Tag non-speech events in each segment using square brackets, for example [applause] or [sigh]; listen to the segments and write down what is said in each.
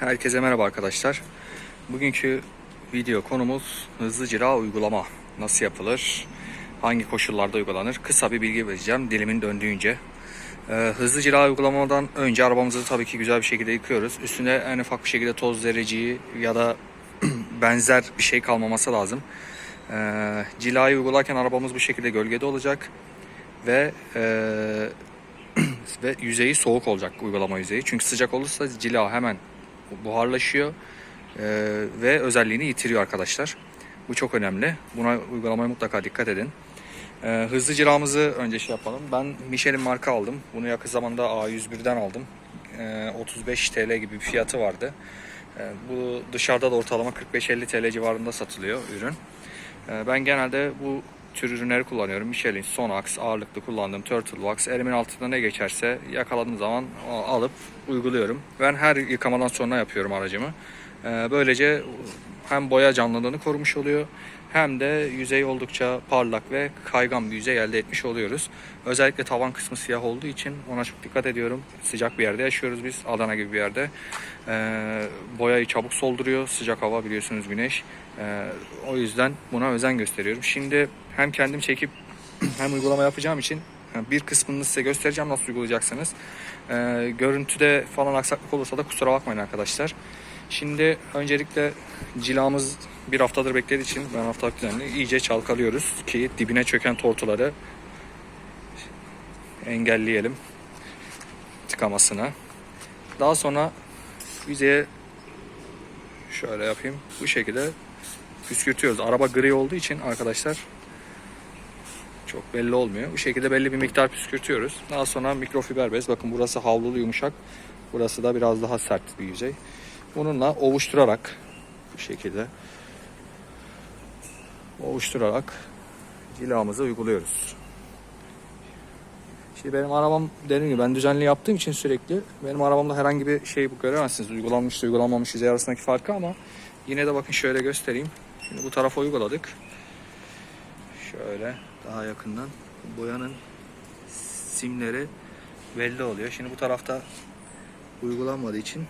Herkese merhaba arkadaşlar. Bugünkü video konumuz hızlı cila uygulama. Nasıl yapılır? Hangi koşullarda uygulanır? Kısa bir bilgi vereceğim dilimin döndüğünce. Ee, hızlı cila uygulamadan önce arabamızı tabii ki güzel bir şekilde yıkıyoruz. Üstünde en ufak bir şekilde toz zerreciği ya da [clears throat] benzer bir şey kalmaması lazım. Ee, cilayı uygularken arabamız bu şekilde gölgede olacak ve eee [clears throat] ve yüzeyi soğuk olacak uygulama yüzeyi. Çünkü sıcak olursa cila hemen buharlaşıyor e, ve özelliğini yitiriyor arkadaşlar. Bu çok önemli. Buna uygulamaya mutlaka dikkat edin. E, hızlı cilamızı önce şey yapalım. Ben Michelin marka aldım. Bunu yakın zamanda A101'den aldım. E, 35 TL gibi bir fiyatı vardı. E, bu dışarıda da ortalama 45-50 TL civarında satılıyor ürün. E, ben genelde bu tür ürünleri kullanıyorum. Michelin, Sonax ağırlıklı kullandığım Turtle Wax. Elimin altında ne geçerse yakaladığım zaman alıp uyguluyorum. Ben her yıkamadan sonra yapıyorum aracımı. Ee, Böylece hem boya canlılığını korumuş oluyor hem de yüzey oldukça parlak ve kaygan bir yüzey elde etmiş oluyoruz. Özellikle tavan kısmı siyah olduğu için ona çok dikkat ediyorum. Sıcak bir yerde yaşıyoruz biz Adana gibi bir yerde. Ee, boyayı çabuk solduruyor. Sıcak hava biliyorsunuz güneş. Ee, o yüzden buna özen gösteriyorum. Şimdi hem kendim çekip [clears throat] hem uygulama yapacağım için bir kısmını size göstereceğim nasıl uygulayacaksınız. Ee, görüntüde falan aksaklık olursa da kusura bakmayın arkadaşlar. Şimdi öncelikle cilamız bir haftadır beklediği için ben haftalık düzenli iyice çalkalıyoruz ki dibine çöken tortuları engelleyelim tıkamasına. Daha sonra yüzeye şöyle yapayım. Bu şekilde püskürtüyoruz. Araba gri olduğu için arkadaşlar çok belli olmuyor. Bu şekilde belli bir miktar püskürtüyoruz. Daha sonra mikrofiber bez. Bakın burası havlulu yumuşak. Burası da biraz daha sert bir yüzey. Bununla ovuşturarak bu şekilde ovuşturarak cilamızı uyguluyoruz. Şimdi benim arabam dediğim gibi ben düzenli yaptığım için sürekli benim arabamda herhangi bir şey bu göremezsiniz. Uygulanmış uygulanmamış yüzey arasındaki farkı ama yine de bakın şöyle göstereyim. Şimdi bu tarafa uyguladık. Şöyle daha yakından boyanın simleri belli oluyor. Şimdi bu tarafta uygulanmadığı için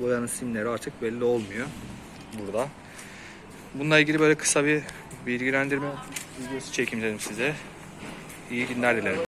boyanın simleri artık belli olmuyor burada. Bununla ilgili böyle kısa bir bilgilendirme videosu çekeyim dedim size. İyi günler dilerim.